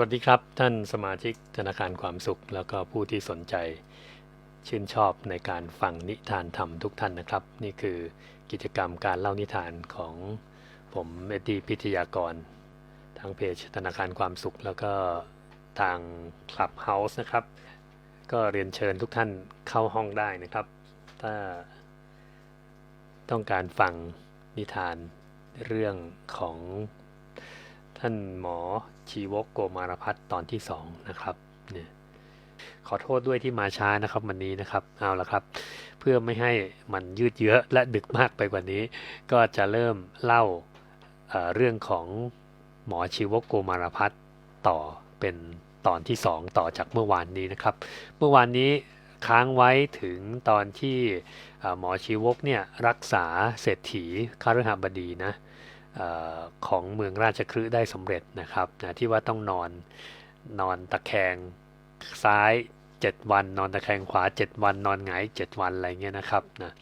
วัสดีครับ ท่านสมาชิกธนาคารความสุข แล้วก็ผู้ที่สนใจชื่นชอบในการฟังนิทานธรรมทุกท่านนะครับ นี่คือกิจกรรมการเล่านิทานของผมเอดีพิทยากร ทางเพจธนาคารความสุข แล้วก็ทาง Clubhouse นะครับ ก็เรียนเชิญทุกท่านเข้าห้องได้นะครับ ถ้าต้องการฟังนิทานเรื่องของท่านหมอ ชีวกโกมารพัฒน์ตอนที่สองนะครับเนี่ยขอโทษด้วยที่มาช้านะครับวันนี้นะครับเอาละครับ เพื่อไม่ให้มันยืดเยื้อและดึกมากไปกว่านี้ ก็จะเริ่มเล่าเเรื่องของหมอชีวกโกมารพัฒน์ต่อเป็นตอนที่ 2 ต่อจากเมื่อวานนี้นะครับ เมื่อวานนี้ค้างไว้ถึงตอนที่หมอชีวกเนี่ยรักษาเศรษฐีคฤหบดีนะ ออของเมืองราชคฤห์ได้สำเร็จนะครับนะที่ว่าต้องนอนนอนตะแคงซ้าย 7 วัน นอนตะแคงขวา 7 วัน นอนหงาย7วันอะไรเงี้ยนะครับนะ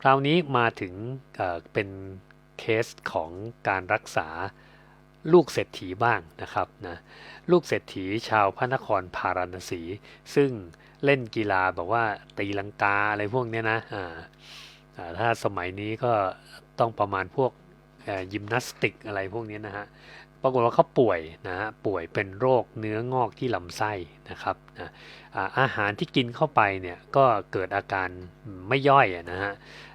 คราวนี้มาถึงเเป็นเคสของการรักษาลูกเศรษฐีบ้างนะครับนะลูกเศรษฐีชาวพระนครพาราณสี ซึ่งเล่นกีฬาแบบว่าตีลังกาอะไรพวกเนี้ยนะอ่าถ้าสมัยนี้ก็ต้องประมาณพวก ยิมนาสติกอะไรพวกนี้นะฮะปรากฏว่าเขาป่วยนะฮะป่วยเป็นโรคเนื้องอกที่ลำไส้นะครับนะอาหารที่กินเข้าไปเนี่ยก็เกิดอาการไม่ย่อยนะฮะ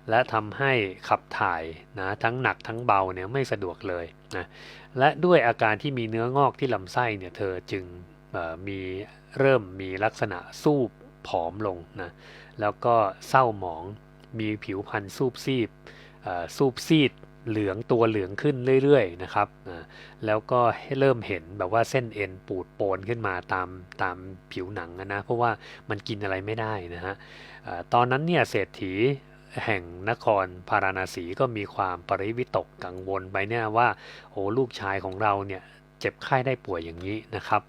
และทำให้ขับถ่ายนะทั้งหนักทั้งเบาเนี่ยไม่สะดวกเลยนะและด้วยอาการที่มีเนื้องอกที่ลำไส้เนี่ยเธอจึงมีเริ่มมีลักษณะสูบผอมลงนะแล้วก็เศร้าหมองมีผิวพรรณสูบซีดเอ่อสูบซีด เหลืองตัวเหลืองขึ้นเรื่อยๆนะครับแล้วก็ให้เริ่มเห็นแบบว่าเส้นเอ็นปูดโปนขึ้นมาตามตามผิวหนังนะเพราะว่ามันกินอะไรไม่ได้นะฮะตอนนั้นเนี่ยเศรษฐีแห่งนครพาราณสีก็มีความปริวิตกกังวลไปเนี่ยว่าโอ้ลูกชายของเราเนี่ยเจ็บไข้ได้ป่วยอย่างนี้นะครับ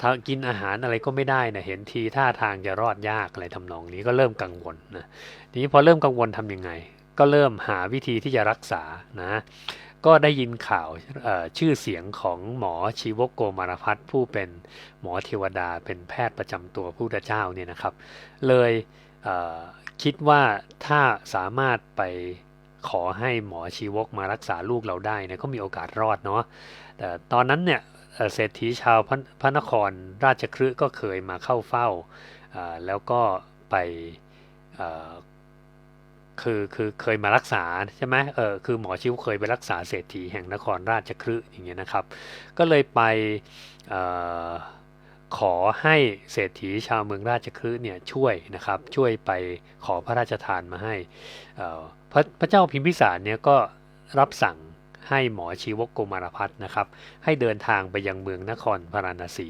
ถ้ากินอาหารอะไรก็ไม่ได้นะเห็นทีท่าทางจะรอดยากอะไรทำนองนี้ก็เริ่มกังวลนะทีนี้พอเริ่มกังวลทำยังไง ก็เริ่มหาวิธีที่จะรักษานะก็ได้ยินข่าวชื่อเสียงของหมอชีวกโกมารพัฒน์ผู้เป็นหมอเทวดาเป็นแพทย์ประจำตัวพระพุทธเจ้าเนี่ยนะครับ เลยเคิดว่าถ้าสามารถไปขอให้หมอชีวกมารักษาลูกเราได้เนี่ยก็มีโอกาสรอดเนาะแต่ตอนนั้นเนี่ยเศรษฐีชาวพระพระนครราชคฤห์ก็เคยมาเข้าเฝ้าแล้วก็ไป คือคือเคยมารักษาใช่ไหมเออคือหมอชิวเคยไปรักษาเศรษฐีแห่งนครราชคฤห์อย่างเงี้ยนะครับ ก็เลยไปออขอให้เศรษฐีชาวเมืองราชคฤห์เนี่ยช่วยนะครับช่วยไปขอพระราชทานมาให้พระพระเจ้าพิมพิสารเนี่ยก็รับสั่งให้หมอชีวกโกมารพัฒน์นะครับ ให้เดินทางไปยังเมืองนครพาราณสี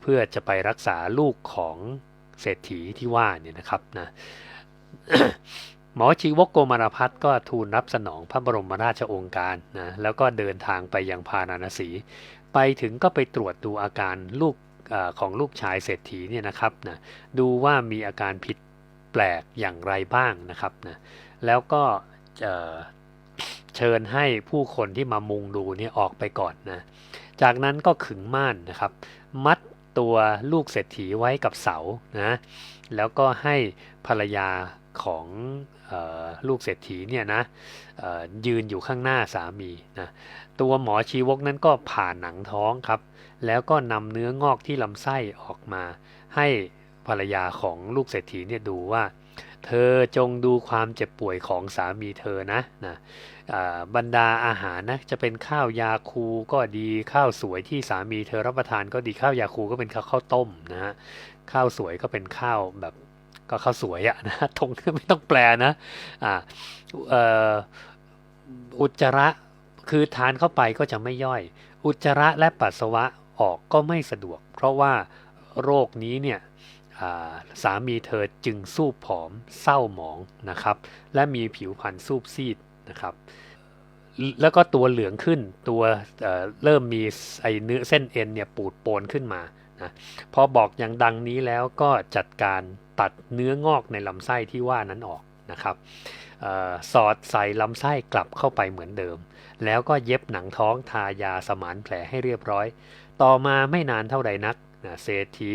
เพื่อจะไปรักษาลูกของเศรษฐีที่ว่าเนี่ยนะครับนะ หมอชีวกโกมารพัฒน์ก็ทูลรับสนองพระบรมราชโองการนะแล้วก็เดินทางไปยังพาราณสี ไปถึงก็ไปตรวจดูอาการลูกอของลูกชายเศรษฐีเนี่ยนะครับนะดูว่ามีอาการผิดแปลกอย่างไรบ้างนะครับนะแล้วก็เชิญให้ผู้คนที่มามุงดูเนี่ยออกไปก่อนนะจากนั้นก็ขึงม่านนะครับ มัดตัวลูกเศรษฐีไว้กับเสานะแล้วก็ให้ภรรยาของ ลูกเศรษฐีเนี่ยนะยืนอยู่ข้างหน้าสามีนะตัวหมอชีวกนั้นก็ผ่าหนังท้องครับ แล้วก็นำเนื้องอกที่ลำไส้ออกมา ให้ภรรยาของลูกเศรษฐีเนี่ยดูว่า เธอจงดูความเจ็บป่วยของสามีเธอนะนะบรรดาอาหารนะจะเป็นข้าวยาคูก็ดีข้าวสวยที่สามีเธอรับประทานก็ดีข้าวยาคูก็เป็นข้าวข้าวต้มนะฮะข้าวสวยก็เป็นข้าวแบบ ก็ข้าวสวยอะนะตรงไม่ต้องแปลนะอ่าอุจจาระคือทานเข้าไปก็จะไม่ย่อย อุจจาระและปัสสาวะออกก็ไม่สะดวก เพราะว่าโรคนี้เนี่ยาสามีเธอจึงสูบผอมเศร้าหมองนะครับ และมีผิวพรรณสูบซีดนะครับ แล้วก็ตัวเหลืองขึ้นตัวเเริ่มมีไอเนื้อเส้นเอ็นเนี่ยปูดโปนขึ้นมานะพอบอกอย่างดังนี้แล้วก็จัดการ ตัดเนื้องอกในลำไส้ที่ว่านั้นออกนะครับออสอดใส่ลำไส้กลับเข้าไปเหมือนเดิม แล้วก็เย็บหนังท้องทายาสมานแผลให้เรียบร้อย ต่อมาไม่นานเท่าใดนักนะเศรษฐี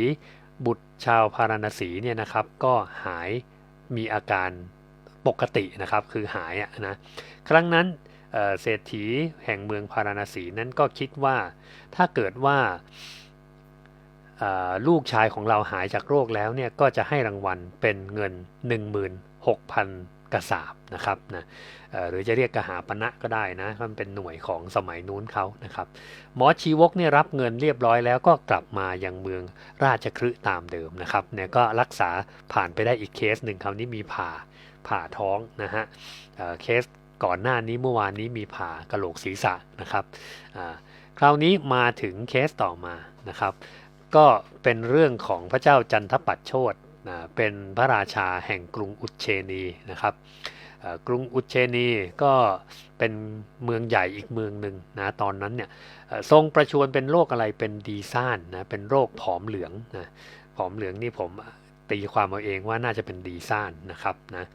บุตรชาวพาราณสีเนี่ยนะครับก็หายมีอาการปกตินะครับคือหายนะครั้งนั้นเเศรษฐีแห่งเมืองพาราณสีนั้นก็คิดว่าถ้าเกิดว่า ลูกชายของเราหายจากโรคแล้วเนี่ยก็จะให้รางวัลเป็นเงิน 16,000 กระสาบนะครับนะหรือจะเรียกกหาปณะก็ได้นะมันเป็นหน่วยของสมัยนู้นเขานะครับหมอชีวกเนี่ยรับเงินเรียบร้อยแล้วก็กลับมายังเมืองราชคฤห์ตามเดิมนะครับเนี่ยก็รักษาผ่านไปได้อีกเคสหนึ่งคราวนี้มีผ่าผ่าท้องนะฮะเเคสก่อนหน้านี้เมื่อวานนี้มีผ่ากระโหลกศีรษะนะครับคราวนี้มาถึงเคสต่อมานะครับ ก็เป็นเรื่องของพระเจ้าจันทปัตโชตนะเป็นพระราชาแห่งกรุงอุเชนีนะครับกรุงอุเชนีก็เป็นเมืองใหญ่อีกเมืองหนึ่งนะตอนนั้นเนี่ยทรงประชวรเป็นโรคอะไรเป็นดีซ่านนะเป็นโรคผอมเหลืองนะผอมเหลืองนี่ผมตีความเอาเองว่าน่าจะเป็นดีซ่านนะครับนะ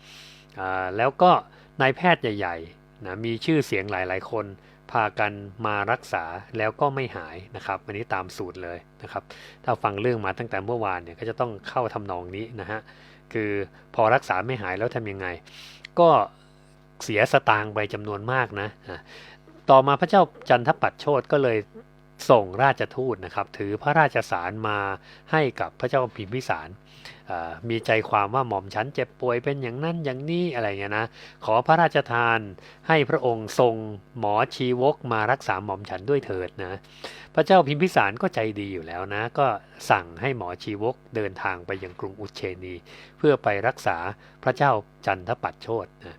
แล้วก็นายแพทย์ใหญ่ๆนะมีชื่อเสียงหลายๆคน พากันมารักษาแล้วก็ไม่หายนะครับอันนี้ตามสูตรเลยนะครับ ถ้าฟังเรื่องมาตั้งแต่เมื่อวานเนี่ยก็จะต้องเข้าทำนองนี้นะฮะคือพอรักษาไม่หายแล้วทำยังไง ก็เสียสตางค์ไปจำนวนมากนะต่อมาพระเจ้าจันทปัตโชตก็เลยส่งราชทูตนะครับ ถือพระราชสารมาให้กับพระเจ้าพิมพิสาร มีใจความว่าหม่อมฉันเจ็บป่วยเป็นอย่างนั้นอย่างนี้อะไรเงี้ยนะ ขอพระราชทานให้พระองค์ทรงหมอชีวกมารักษาหม่อมฉันด้วยเถิดนะ พระเจ้าพิมพิสารก็ใจดีอยู่แล้วนะ ก็สั่งให้หมอชีวกเดินทางไปยังกรุงอุเชนี เพื่อไปรักษาพระเจ้าจันทปัตโชตนะ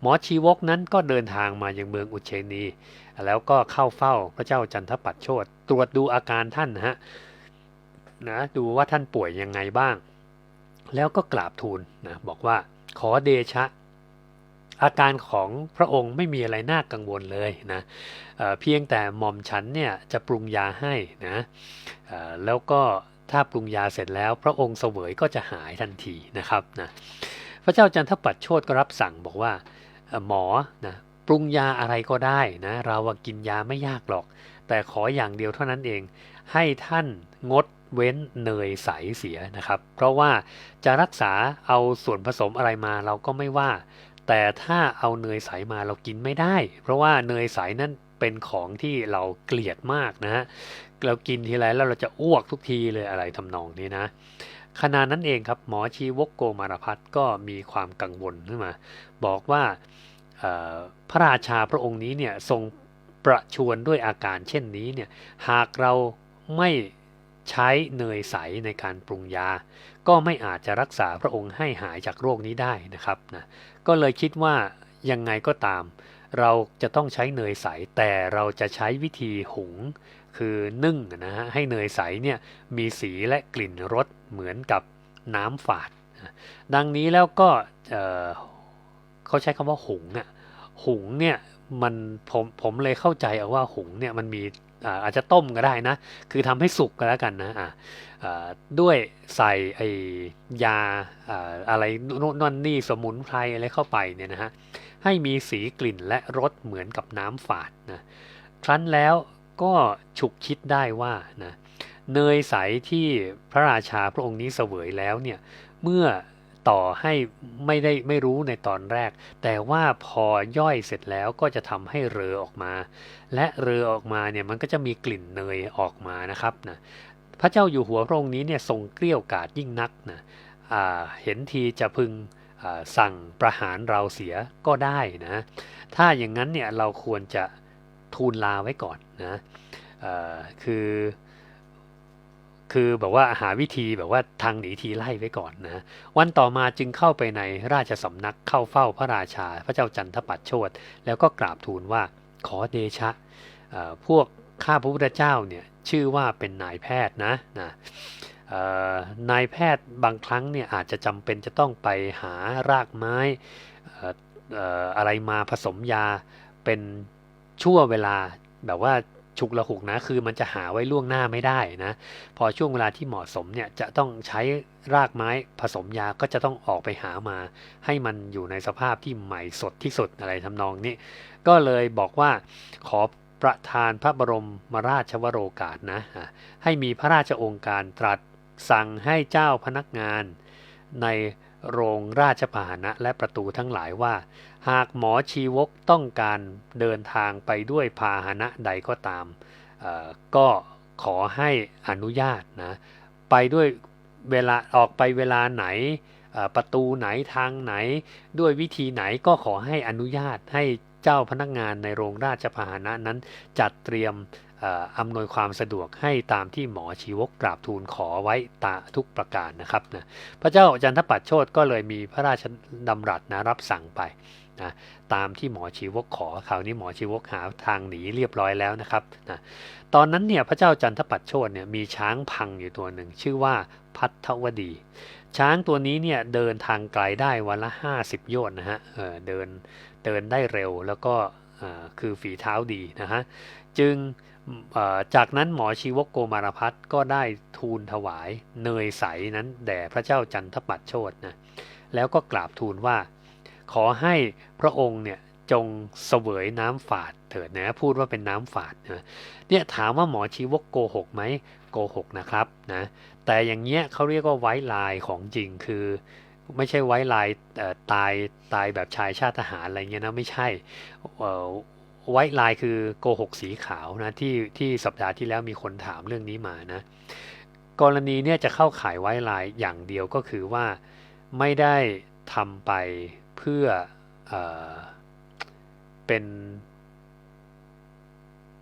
หมอชีวกนั้นก็เดินทางมายังเมืองอุเชนี แล้วก็เข้าเฝ้าพระเจ้าจันทปัตโชตตรวจดูอาการท่านนะฮะนะดูว่าท่านป่วยยังไงบ้าง แล้วก็กราบทูลนะบอกว่าขอเดชะ อาการของพระองค์ไม่มีอะไรน่ากังวลเลยนะเเพียงแต่หม่อมฉันเนี่ยจะปรุงยาให้นะแล้วก็ถ้าปรุงยาเสร็จแล้ว พระองค์เสวยก็จะหายทันทีนะครับนะพระเจ้าจันทปัตโชตก็รับสั่งบอกว่าหมอนะปรุงยาอะไรก็ได้นะเราอะกินยาไม่ยากหรอก แต่ขออย่างเดียวเท่านั้นเอง ให้ท่านงด เว้นเนยใสเสียนะครับ เพราะว่าจะรักษาเอาส่วนผสมอะไรมาเราก็ไม่ว่า แต่ถ้าเอาเนยใสมาเรากินไม่ได้ เพราะว่าเนยใสนั่นเป็นของที่เราเกลียดมากนะฮะเรากินทีไรแล้วเราจะอ้วกทุกทีเลยอะไรทำนองนี้นะขณะนั้นเองครับหมอชีวกโกมารพัฒน์ก็มีความกังวลขึ้นมา บอกว่าพระราชาพระองค์นี้เนี่ยทรงประชวรด้วยอาการเช่นนี้เนี่ยหากเราไม่ ใช้เนยใสในการปรุงยา ก็ไม่อาจจะรักษาพระองค์ให้หายจากโรคนี้ได้นะครับนะก็เลยคิดว่ายังไงก็ตาม เราจะต้องใช้เนยใสแต่เราจะใช้วิธีหุงคือนึ่งนะฮะให้เนยใสเนี่ยมีสีและกลิ่นรสเหมือนกับน้ำฝาด ดังนี้แล้วก็เเขาใช้คำว่าหุงอะหุงเนี่ยมันผมผมเลยเข้าใจเอาว่าหุงเนี่ยมันมี อาจจะต้มก็ได้นะ คือทำให้สุกก็แล้วกันนะอ่าด้วยใส่ไอยาอะไรนู่นนั่นนี่สมุนไพรอะไรเข้าไปเนี่ยนะฮะให้มีสีกลิ่นและรสเหมือนกับน้ำฝาดนะครั้นแล้วก็ฉุกคิดได้ว่านะเนยใสที่พระราชาพระองค์นี้เสวยแล้วเนี่ยเมื่อ ต่อให้ไม่ได้ไม่รู้ในตอนแรก แต่ว่าพอย่อยเสร็จแล้วก็จะทำให้เรอออกมา และเรือออกมาเนี่ยมันก็จะมีกลิ่นเนยออกมานะครับนะพระเจ้าอยู่หัวพระองค์นี้เนี่ยทรงเกลี้ยกาดยิ่งนักนะเห็นทีจะพึงสั่งประหารเราเสียก็ได้นะ ถ้าอย่างนั้นเนี่ยเราควรจะทูลลาไว้ก่อนนะคือ คือแบบว่าหาวิธีแบบว่าทางหนีทีไล่ไว้ก่อนนะวันต่อมาจึงเข้าไปในราชสำนักเข้าเฝ้าพระราชา พระเจ้าจันทปัตโชตแล้วก็กราบทูลว่าขอเดชะพวกข้าพระพุทธเจ้าเนี่ยชื่อว่าเป็นนายแพทย์นะนะนายแพทย์บางครั้งเนี่ยอาจจะจำเป็นจะต้องไปหารากไม้อะไรมาผสมยาเป็นชั่วเวลาแบบว่า ฉุกละหุกนะ คือมันจะหาไว้ล่วงหน้าไม่ได้นะ พอช่วงเวลาที่เหมาะสมเนี่ยจะต้องใช้รากไม้ผสมยาก็จะต้องออกไปหามา ให้มันอยู่ในสภาพที่ใหม่สดที่สุดอะไรทำนองนี้ ก็เลยบอกว่าขอประทานพระบรมมราชวโรกาสนะ ให้มีพระราชองค์การตรัสสั่งให้เจ้าพนักงานใน โรงราชพาหนะและประตูทั้งหลายว่า หากหมอชีวกต้องการเดินทางไปด้วยพาหนะใดก็ตาม ก็ขอให้อนุญาตนะไปด้วยเวลาออกไปเวลาไหนประตูไหนทางไหน ด้วยวิธีไหนก็ขอให้อนุญาตให้เจ้าพนักงานในโรงราชพาหนะนั้นจัดเตรียม อำนวยความสะดวกให้ตามที่หมอชีวกกราบทูลขอไว้ตาทุกประการนะครับนะพระเจ้าจันทปัตโชตก็เลยมีพระราชดำรัสนะรับสั่งไปนะตามที่หมอชีวกขอคราวนี้หมอชีวกหาทางหนีเรียบร้อยแล้วนะครับนะตอนนั้นเนี่ยพระเจ้าจันทปัตโชตเนี่ยมีช้างพังอยู่ตัวหนึ่ง ชื่อว่าพัทวดี ช้างตัวนี้เนี่ยเดินทางไกลได้วันละ 50 โยชน์นะฮะเเดินเดินได้เร็วแล้วก็คือฝีเท้าดีนะฮะจึง จากนั้นหมอชีวกโกมารพัฒน์ก็ได้ทูลถวายเนยใสนั้นแด่พระเจ้าจันทปัตโชตนะแล้วก็กราบทูลว่า ขอให้พระองค์เนี่ยจงเสวยน้ำฝาดเถิดนะพูดว่าเป็นน้ำฝาดนะเนี่ยถามว่าหมอชีวกโกหกไหมโกหกนะครับนะแต่อย่างเงี้ยเขาเรียกว่าไว้ลายของจริงคือไม่ใช่ไว้ลายตายตายแบบชายชาติทหารอะไรเงี้ยนะไม่ใช่ เอ่อไว้ลายคือโกหกสีขาวนะที่ที่สัปดาห์ที่แล้วมีคนถามเรื่องนี้มานะกรณีเนี่ยจะเข้าขายไว้ลายอย่างเดียวก็คือว่าไม่ได้ทำไปเพื่อเออเป็น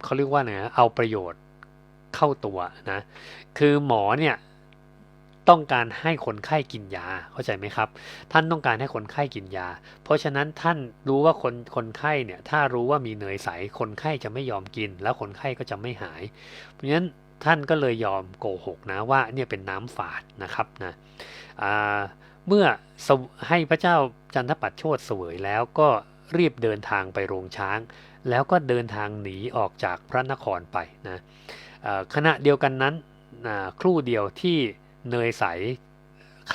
เขาเรียกว่าไงนะเอาประโยชน์เข้าตัวนะคือหมอเนี่ย ต้องการให้คนไข้กินยาเข้าใจไหมครับ ท่านต้องการให้คนไข้กินยา เพราะฉะนั้นท่านรู้ว่าคนคนไข้เนี่ยถ้ารู้ว่ามีเนยใสคนไข้จะไม่ยอมกิน แล้วคนไข้ก็จะไม่หาย เพราะฉะนั้นท่านก็เลยยอมโกหกนะว่าเนี่ยเป็นน้ำฝาดนะครับนะเมื่อให้พระเจ้าจันทปัตโชตเสวยแล้วก็รีบเดินทางไปโรงช้าง แล้วก็เดินทางหนีออกจากพระนครไปนะขณะเดียวกันนั้นครู่เดียวที่ เนยใส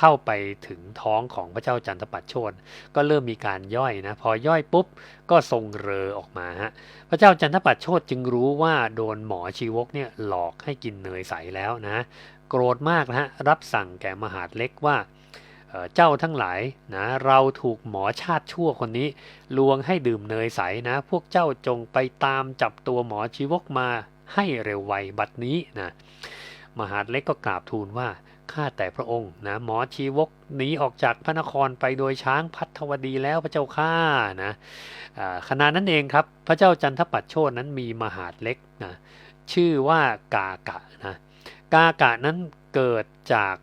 เข้าไปถึงท้องของพระเจ้าจันทปัตโชตก็เริ่มมีการย่อยนะพอย่อยปุ๊บก็ทรงเรอออกมาฮะพระเจ้าจันทปัตโชตจึงรู้ว่าโดนหมอชีวกเนี่ยหลอกให้กินเนยใสแล้วนะโกรธมากนะฮะรับสั่งแก่มหาดเล็กว่าเอ่อเจ้าทั้งหลายนะเราถูกหมอชาติชั่วคนนี้ ลวงให้ดื่มเนยใสนะ พวกเจ้าจงไปตามจับตัวหมอชีวกมาให้เร็วไวบัดนี้นะมหาดเล็กก็กราบทูลว่า ข้าแต่พระองค์นะหมอชีวกหนีออกจากพระนครไปโดยช้างพัทวดีแล้วพระเจ้าข้านะอ่าขณะนั้นเองครับพระเจ้าจันทปัตโชตนั้นมีมหาดเล็กนะชื่อว่ากากะนะกากะนั้นเกิดจาก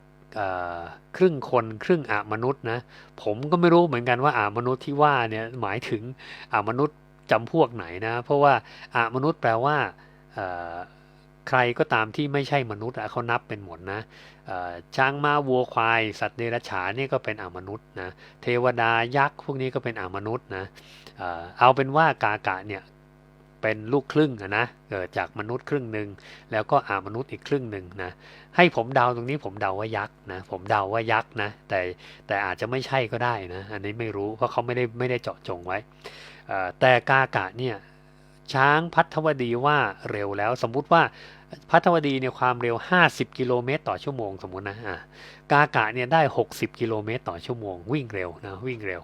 เครึ่งคนครึ่งอามนุษย์นะผมก็ไม่รู้เหมือนกันว่าอามนุษย์ที่ว่าเนี่ยหมายถึงอามนุษย์จำพวกไหนนะเพราะว่าอามนุษย์แปลว่า ใครก็ตามที่ไม่ใช่มนุษย์เขานับเป็นหมดนะช้างม้าวัวควาย สัตว์เดรัจฉานนี่ก็เป็นอมนุษย์นะเทวดายักษ์พวกนี้ก็เป็นอมนุษย์นะเอาเป็นว่ากากะเนี่ยเป็นลูกครึ่งนะเกิดจากมนุษย์ครึ่งหนึ่งแล้วก็อามนุษย์อีกครึ่งหนึ่งนะให้ผมเดาตรงนี้ผมเดาว่ายักษ์นะผมเดาว่ายักษ์นะแต่แต่อาจจะไม่ใช่ก็ได้นะอันนี้ไม่รู้เพราะเขาไม่ได้ไม่ได้เจาะจงไว้แต่กากะเนี่ย ช้างพัทวดีว่าเร็วแล้ว สมมุติว่าพัทวดีเนี่ยความเร็ว 50 กิโลเมตรต่อชั่วโมงสมมุตินะอ่ากากะเนี่ยได้ 60 กิโลเมตรต่อชั่วโมง วิ่งเร็วนะวิ่งเร็ว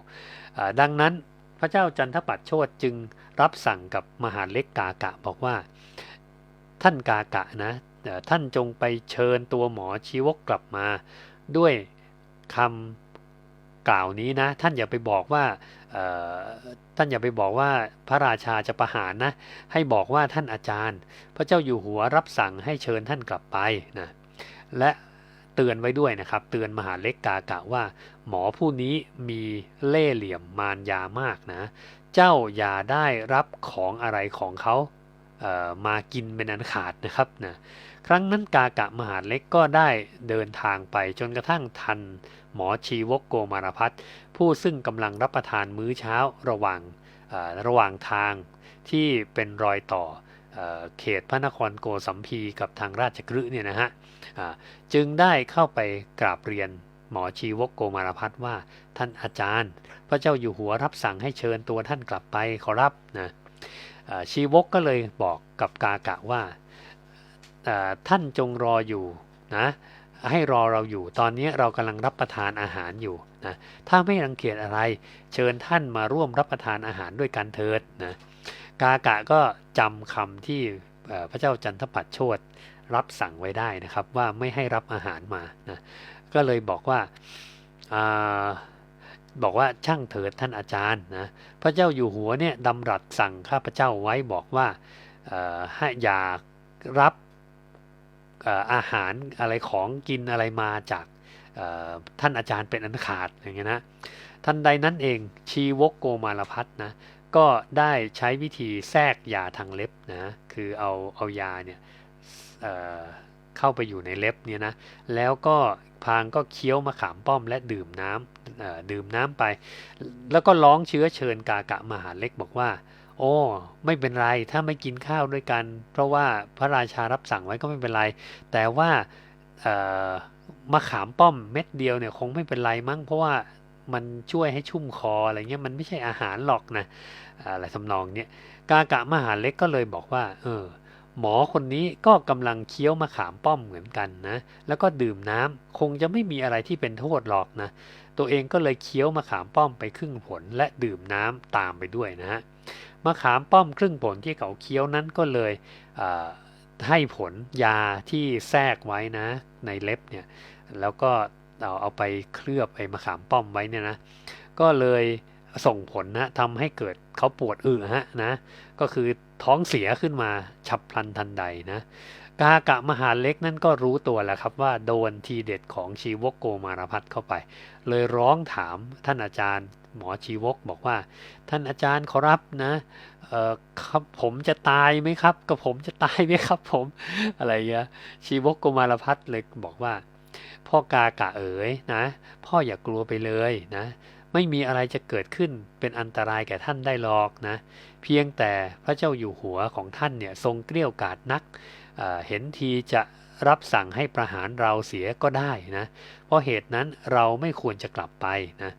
ดังนั้นพระเจ้าจันทปัตโชตจึงรับสั่งกับมหาเล็กกากะบอกว่าท่านกากะนะท่านจงไปเชิญตัวหมอชีวกกลับมาด้วยคำ กล่าวนี้นะ ท่านอย่าไปบอกว่าท่านอย่าไปบอกว่าพระราชาจะประหารนะ ให้บอกว่าท่านอาจารย์ พระเจ้าอยู่หัวรับสั่งให้เชิญท่านกลับไปนะและเตือนไว้ด้วยนะครับ เตือนมหาเล็กกากะว่า หมอผู้นี้มีเล่เหลี่ยมมารยามากนะ เจ้าอย่าได้รับของอะไรของเขาเอ่อมากินเป็นอันขาดนะครับนะ ครั้งนั้นกากะมหาเล็กก็ได้เดินทางไปจนกระทั่งทัน หมอชีวกโกมารพัฒน์ผู้ซึ่งกำลังรับประทานมื้อเช้าระหว่างระหว่างทางที่เป็นรอยต่อเขตพระนครโกสัมพีกับทางราชกฤห์เนี่ยนะฮะจึงได้เข้าไปกราบเรียนหมอชีวกโกมารพัฒน์ว่าท่านอาจารย์ พระเจ้าอยู่หัวรับสั่งให้เชิญตัวท่านกลับไปขอรับนะชีวกก็เลยบอกกับกากะว่า ท่านจงรออยู่นะให้รอเราอยู่ ตอนนี้เรากำลังรับประทานอาหารอยู่นะถ้าไม่รังเกียจอะไร เชิญท่านมาร่วมรับประทานอาหารด้วยกันเถิดนะกากะก็จำคำที่พระเจ้าจันทปัตโชตรับสั่งไว้ได้นะครับว่าไม่ให้รับอาหารมานะก็เลยบอกว่าอาบอกว่าช่างเถิดท่านอาจารย์นะพระเจ้าอยู่หัวเนี่ยดำรัสสั่งข้าพเจ้าไว้บอกว่าอ่อให้อย่ารับ อาหารอะไรของกินอะไรมาจากท่านอาจารย์เป็นอันขาดอย่างเงี้ยนะท่านใดนั้นเองชีวกโกมารพัฒน์นะก็ได้ใช้วิธีแทรกยาทางเล็บนะคือเอาเอายาเนี่ยเเข้าไปอยู่ในเล็บเนี่ยนะแล้วก็พางก็เคี้ยวมะขามป้อมและดื่มน้ำดื่มน้ำไป แล้วก็ร้องเชื้อเชิญกากะมหาเล็กบอกว่า โอ้ไม่เป็นไรถ้าไม่กินข้าวด้วยกัน เพราะว่าพระราชารับสั่งไว้ก็ไม่เป็นไร แต่ว่ามะขามป้อมเม็ดเดียวเนี่ยคงไม่เป็นไรมั้งเพราะว่ามันช่วยให้ชุ่มคออะไรเงี้ยมันไม่ใช่อาหารหรอกนะอะไรทำนองเนี้ยกากะมหาเล็กก็เลยบอกว่า เออ หมอคนนี้ก็กำลังเคี้ยวมะขามป้อมเหมือนกันนะ แล้วก็ดื่มน้ำคงจะไม่มีอะไรที่เป็นโทษหรอกนะ ตัวเองก็เลยเคี้ยวมะขามป้อมไปครึ่งผลและดื่มน้ำตามไปด้วยนะฮะ มะขามป้อมครึ่งผลที่เขาเคี้ยวนั้นก็เลยให้ผลยาที่แทรกไว้นะ ในเล็บเนี่ยแล้วก็เอาเอาไปเคลือบไอ้มะขามป้อมไว้เนี่ยนะก็เลยส่งผลนะทำให้เกิดเขาปวดอึฮะนะก็คือท้องเสียขึ้นมาฉับพลันทันใดนะกากะมหาเล็กนั่นก็รู้ตัวแล้วครับว่าโดนทีเด็ดของชีวกโกมารพัฒเข้าไป เลยร้องถามท่านอาจารย์ หมอชีวกบอกว่า ท่านอาจารย์ขอรับนะเออครับผมจะตายไหมครับกับผมจะตายไหมครับผมอะไรเงี้ยชีวกโกมารพัฒน์เลยบอกว่า พ่อกากะเอ๋ยนะ พ่ออย่ากลัวไปเลยนะ ไม่มีอะไรจะเกิดขึ้นเป็นอันตรายแก่ท่านได้หรอกนะ เพียงแต่พระเจ้าอยู่หัวของท่านเนี่ยทรงเกลี้ยวกล่อมนักเเห็นทีจะ รับสั่งให้ประหารเราเสียก็ได้นะ เพราะเหตุนั้นเราไม่ควรจะกลับไปนะ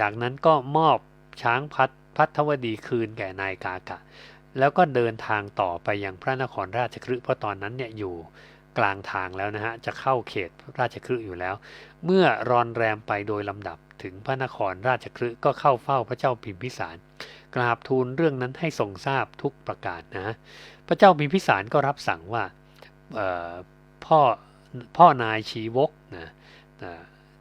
จากนั้นก็มอบช้างพัดพัทวดีคืนแก่นายกากะ แล้วก็เดินทางต่อไปยังพระนครราชคฤห์เพราะตอนนั้นเนี่ยอยู่กลางทางแล้วนะฮะ จะเข้าเขตราชคฤห์อยู่แล้ว เมื่อรอนแรมไปโดยลำดับถึงพระนครราชคฤห์ก็เข้าเฝ้าพระเจ้าพิมพิสาร กราบทูลเรื่องนั้นให้ทรงทราบทุกประการนะ พระเจ้าพิมพิสารก็รับสั่งว่า พ่อพ่อนายชีวกนะนะ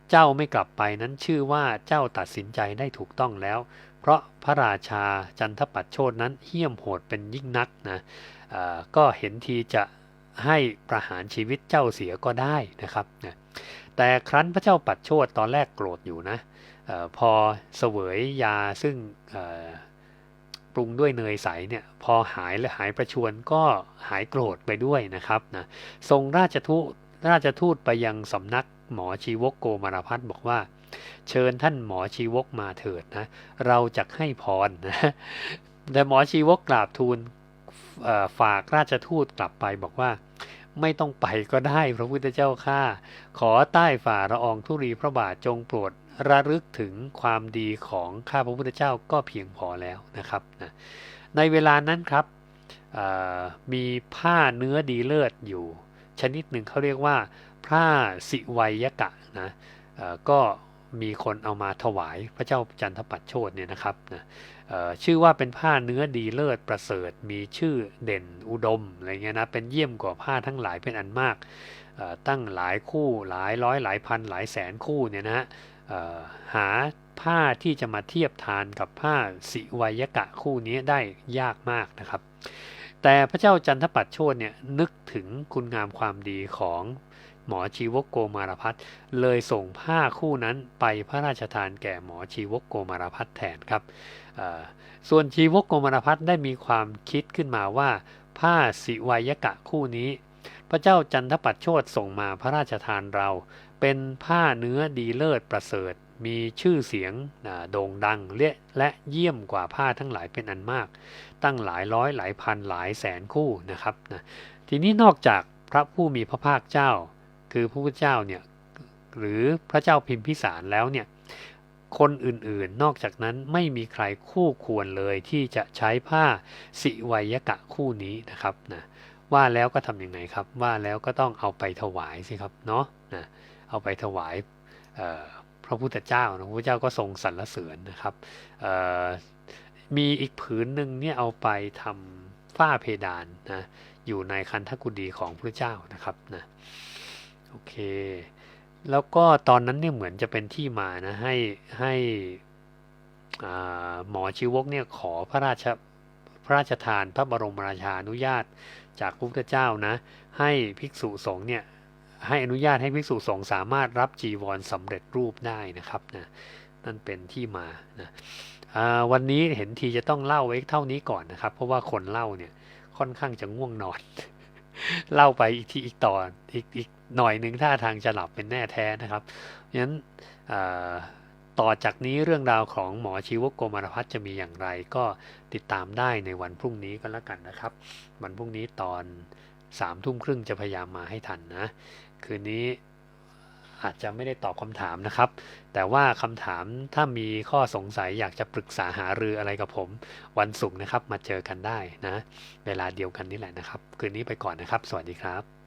เจ้าไม่กลับไปนั้นชื่อว่าเจ้าตัดสินใจได้ถูกต้องแล้ว เพราะพระราชาจันทปัตโชดนั้นเหี้ยมโหดเป็นยิ่งนักนะก็เห็นทีจะให้ประหารชีวิตเจ้าเสียก็ได้นะครับนะแต่ครั้นพระเจ้าปัดโชดตอนแรกโกรธอยู่นะออพอเสวยยาซึ่ง ปรุงด้วยเนยใสเนี่ยพอหายและหายประชวนก็หายโกรธไปด้วยนะครับนะทรงราชทูตราชทูตไปยังสำนักหมอชีวกโกมารพัฒน์บอกว่า เชิญท่านหมอชีวกมาเถิดนะ เราจะให้พรนะแต่หมอชีวกกราบทูลฝากราชทูตกลับไปบอกว่าไม่ต้องไปก็ได้พระพุทธเจ้าข้าขอใต้ฝ่าละอองธุรีพระบาทจงโปรด ระลึกถึงความดีของข้าพระพุทธเจ้าก็เพียงพอแล้วนะครับนะในเวลานั้นครับมีผ้าเนื้อดีเลิศอยู่ ชนิดหนึ่งเขาเรียกว่าผ้าสิไวยกะนะก็มีคนเอามาถวายพระเจ้าจันทปัตโชดเนี่ยนะครับนะชื่อว่าเป็นผ้าเนื้อดีเลิศประเสริฐ มีชื่อเด่นอุดมอะไรเงี้ยนะเป็นเยี่ยมกว่าผ้าทั้งหลายเป็นอันมากตั้งหลายคู่หลายร้อยหลายพันหลายแสนคู่เนี่ยนะ หาผ้าที่จะมาเทียบทานกับผ้าสิไวยกะคู่นี้ได้ยากมากนะครับ แต่พระเจ้าจันทปัตโชดเนี่ยนึกถึงคุณงามความดีของหมอชีวกโกมารพัฒน์เลยส่งผ้าคู่นั้นไปพระราชทานแก่หมอชีวกโกมารพัฒน์แทนครับ ส่วนชีวกโกมารพัฒน์ได้มีความคิดขึ้นมาว่าผ้าสิไวยกะคู่นี้ พระเจ้าจันทปัตโชดส่งมาพระราชทานเรา เป็นผ้าเนื้อดีเลิศประเสริฐ มีชื่อเสียงโด่งดังและและเยี่ยมกว่าผ้าทั้งหลายเป็นอันมาก ตั้งหลายร้อยหลายพันหลายแสนคู่นะครับนะทีนี้นอกจากพระผู้มีพระภาคเจ้า คือพระพุทธเจ้าเนี่ยหรือพระเจ้าพิมพิสารแล้วเนี่ยคนอื่นๆ นอกจากนั้นไม่มีใครคู่ควรเลยที่จะใช้ผ้าสิไวยกะคู่นี้นะครับนะว่าแล้วก็ทำยังไงครับ ว่าแล้วก็ต้องเอาไปถวายสิครับเนาะนะ เอาไปถวายพระพุทธเจ้านะพระพุทธเจ้าก็ทรงสรรเสริญนะครับมีอีกผืนหนึ่งเนี่ยเอาไปทำฝ้าเพดานนะอยู่ในคันธกุฎีของพระเจ้านะครับนะโอเค แล้วก็ตอนนั้นเนี่ยเหมือนจะเป็นที่มานะให้ให้หมอชีวกเนี่ยขอพระราชพระราชทานพระบรมราชานุญาตจากพระพุทธเจ้านะให้ภิกษุสงฆ์เนี่ย ให้อนุญาตให้ภิกษุสงฆ์สามารถรับจีวรสำเร็จรูปได้นะครับนะนั่นเป็นที่มานะวันนี้เห็นทีจะต้องเล่าไว้เท่านี้ก่อนนะครับ เพราะว่าคนเล่าเนี่ยค่อนข้างจะง่วงนอน เล่าไปอีกทีอีกตออีกอีกหน่อยหนึ่งท่าทางจะหลับเป็นแน่แท้นะครับเพราะฉะนั้นต่อจากนี้เรื่องราวของหมอชีวกโกมารพัฒน์จะมีอย่างไร ก็ติดตามได้ในวันพรุ่งนี้ก็แล้วกันนะครับ วันพรุ่งนี้ตอนสามทุ่มครึ่งจะพยายามมาให้ทันนะ คืนนี้อาจจะไม่ได้ตอบคำถามนะครับ แต่ว่าคำถามถ้ามีข้อสงสัยอยากจะปรึกษาหารืออะไรกับผม วันศุกร์นะครับมาเจอกันได้นะ เวลาเดียวกันนี่แหละนะครับ คืนนี้ไปก่อนนะครับ สวัสดีครับ